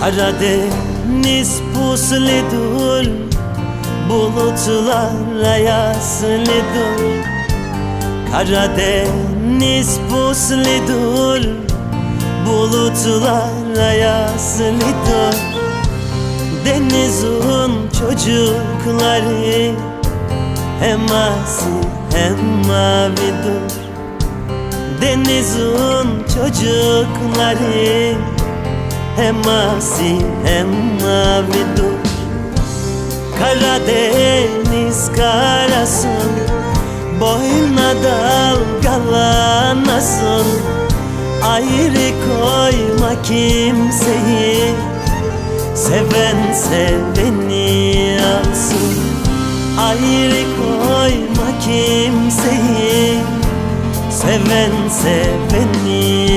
Karadeniz puslidur Bulutlar ayaslidur Karadeniz puslidur Bulutlar ayaslidur Denizin çocukları Hem asil hem mavidur Denizin çocukları Hem asil hem mavidur Karadeniz karasın Boyuna dalgalanasın Ayrı koyma kimseyi Seven seveni alsın Ayrı koyma kimseyi Seven seveni